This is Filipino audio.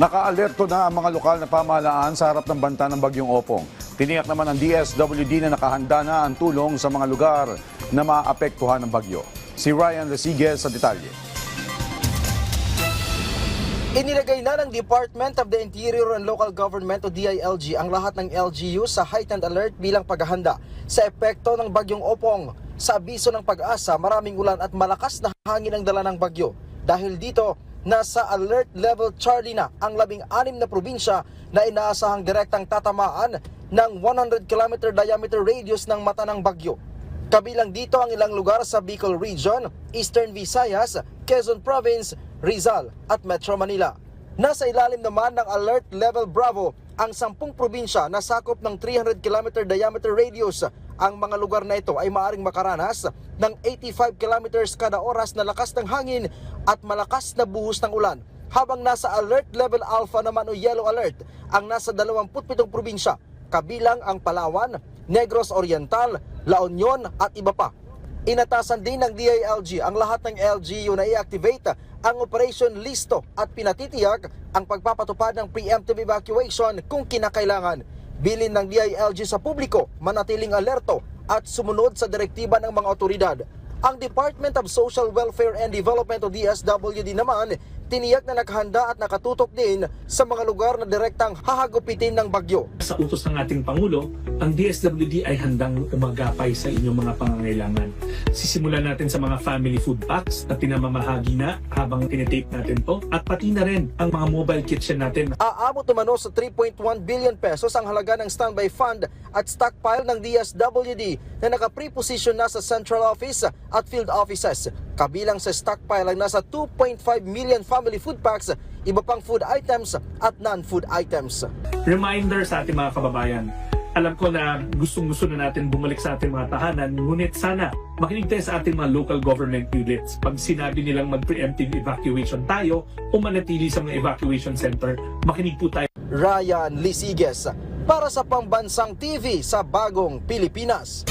Naka-alerto na ang mga lokal na pamahalaan sa harap ng banta ng Bagyong Opong. Tiniyak naman ng DSWD na nakahanda na ang tulong sa mga lugar na maapektuhan ng bagyo. Si Ryan Lesigues sa detalye. Inilagay na ng Department of the Interior and Local Government o DILG ang lahat ng LGU sa heightened alert bilang paghahanda sa epekto ng bagyong Opong. Sa abiso ng pag-asa, maraming ulan at malakas na hangin ang dala ng bagyo. Dahil dito, nasa alert level Charlie na ang labing anim na probinsya na inaasahang direktang tatamaan ng 100 km diameter radius ng mata ng bagyo. Kabilang dito ang ilang lugar sa Bicol Region, Eastern Visayas, Quezon Province, Rizal at Metro Manila. Nasa ilalim naman ng Alert Level Bravo ang 10 probinsya na sakop ng 300 km diameter radius. Ang mga lugar na ito ay maaring makaranas ng 85 kilometers kada oras na lakas ng hangin at malakas na buhos ng ulan. Habang nasa Alert Level Alpha naman o Yellow Alert ang nasa 27 probinsya kabilang ang Palawan, Negros Oriental, La Union at iba pa. Inatasan din ng DILG ang lahat ng LGU na i-activate ang Operation Listo at pinatitiyak ang pagpapatupad ng preemptive evacuation kung kinakailangan. Bilin ng DILG sa publiko, manatiling alerto at sumunod sa direktiba ng mga otoridad. Ang Department of Social Welfare and Development o DSWD naman, tiniyak na naghanda at nakatutok din sa mga lugar na direktang hahagupitin ng bagyo. Sa utos ng ating Pangulo, ang DSWD ay handang umagapay sa inyong mga pangangailangan. Sisimulan natin sa mga family food packs na pinamamahagi na habang tinitape natin to at pati na rin ang mga mobile kitchen natin Aabot umano sa 3.1 billion pesos ang halaga ng standby fund at stockpile ng DSWD na naka-preposition na sa central office at field offices. Kabilang sa stockpile ang nasa 2.5 million family food packs, iba pang food items at non-food items. reminder sa ating mga kababayan. Alam ko na gustong gusto na natin bumalik sa ating mga tahanan, ngunit sana makinig tayo sa ating mga local government units. Pag sinabi nilang mag-preemptive evacuation tayo o manatili sa mga evacuation center, makinig po tayo. Ryan Lisiges para sa Pambansang TV sa Bagong Pilipinas.